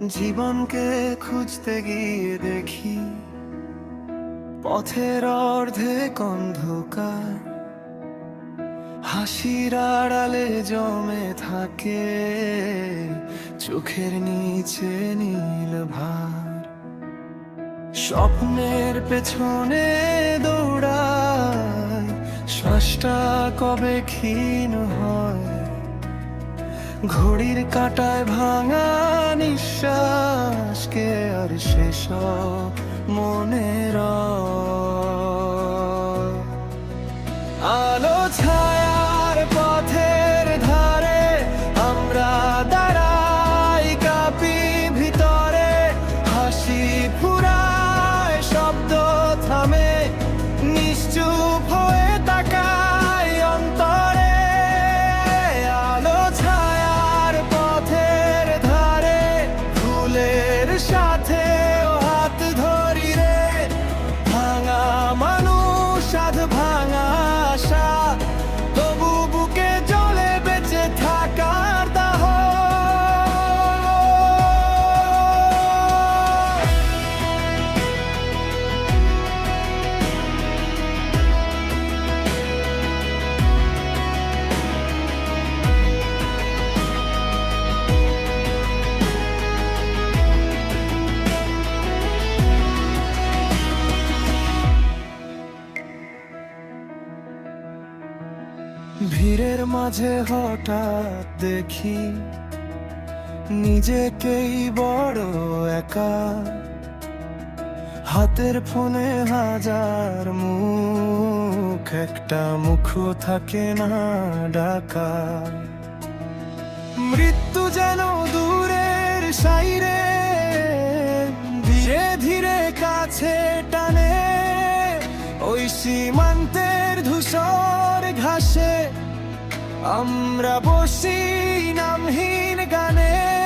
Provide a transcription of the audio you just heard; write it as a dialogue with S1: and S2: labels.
S1: জীবনকে খুঁজতে গিয়ে দেখি, পথের অর্ধেক অন্ধকার। হাসির আড়ালে জমে থাকে, চোখের নিচে নীল ভার। স্বপ্নের পেছনে দৌড়ায় শ্বাসটা কবে ক্ষীণ হয়? ঘড়ির কাটায় ভাঙা নিঃশ্বাসকে আর শেষ মনে আলো ছায়ার পথের ধারে আমরা দাঁড়াই কাপি ভিতরে, হাসি ফুরায় ভিড়ের মাঝে হঠাৎ দেখি নিজেকেই বড় একা। হাতের ফোনে হাজার মুখ, একটা মুখ থাকে না ডাকা। মৃত্যু যেন দূরের সাইরে, ধীরে ধীরে কাছে টানে। ওই সীমান্তের আমরা বসি নামহীন গানে।